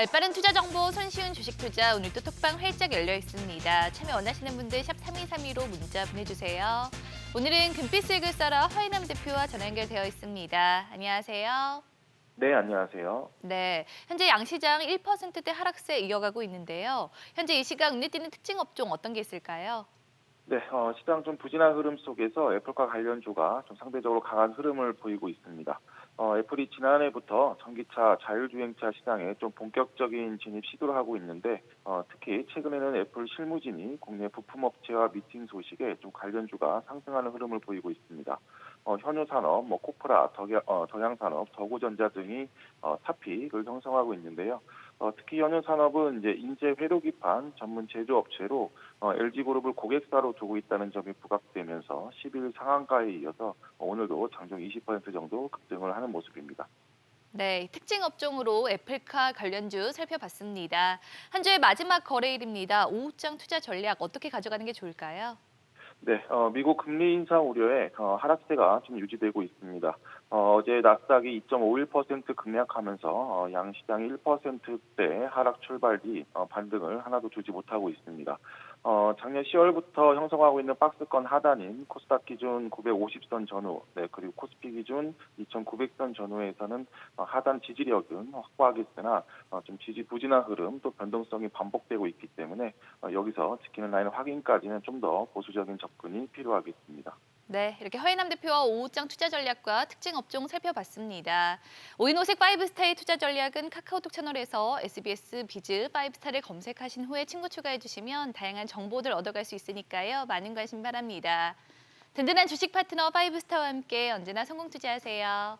발빠른 투자 정보 손쉬운 주식 투자 오늘도 톡방 활짝 열려 있습니다. 참여 원하시는 분들 샵 3232로 문자 보내주세요. 오늘은 금빛을 글써라 허인남 대표와 전화 연결되어 있습니다. 안녕하세요. 네, 안녕하세요. 네, 현재 양시장 1%대 하락세 이어가고 있는데요. 현재 이 시각 눈에 띄는 특징 업종 어떤 게 있을까요? 네, 어, 시장 좀 부진한 흐름 속에서 애플과 관련주가 좀 상대적으로 강한 흐름을 보이고 있습니다. 어, 애플이 지난해부터 전기차 자율주행차 시장에 좀 본격적인 진입 시도를 하고 있는데 어, 특히 최근에는 애플 실무진이 국내 부품업체와 미팅 소식에 좀 관련주가 상승하는 흐름을 보이고 있습니다. 어, 현우산업, 뭐 코프라, 덕야, 어, 덕양산업, 더구전자 등이 어, 탑픽을 형성하고 있는데요. 어, 특히 현우산업은 이제 인재 회로 기판 전문 제조업체로 어, LG그룹을 고객사로 두고 있다는 점이 부각되면서 10일 상한가에 이어서 어, 오늘도 장중 20% 정도 급등을 하는 모습입니다. 네, 특징 업종으로 애플카 관련주 살펴봤습니다. 한 주의 마지막 거래일입니다. 오후장 투자 전략 어떻게 가져가는 게 좋을까요? 네, 어, 미국 금리 인상 우려에 어, 하락세가 좀 유지되고 있습니다. 어, 어제 나스닥이 2.51% 급락하면서 어, 양시장이 1%대 하락 출발 뒤 어, 반등을 하나도 주지 못하고 있습니다. 어, 작년 10월부터 형성하고 있는 박스권 하단인 코스닥 기준 950선 전후, 네, 그리고 코스피 기준 2,900선 전후에서는 어, 하단 지지력은 확보하겠으나 어, 좀 지지 부진한 흐름 또 변동성이 반복되고 있기 때문에 어, 여기서 지키는 라인 확인까지는 좀 더 보수적인 접근이 필요하겠습니다. 네, 이렇게 허인남 대표와 오후장 투자 전략과 특징 업종 살펴봤습니다. 오인오색 파이브스타의 투자 전략은 카카오톡 채널에서 SBS 비즈 파이브스타를 검색하신 후에 친구 추가해 주시면 다양한 정보들 얻어갈 수 있으니까요. 많은 관심 바랍니다. 든든한 주식 파트너 파이브스타와 함께 언제나 성공 투자하세요.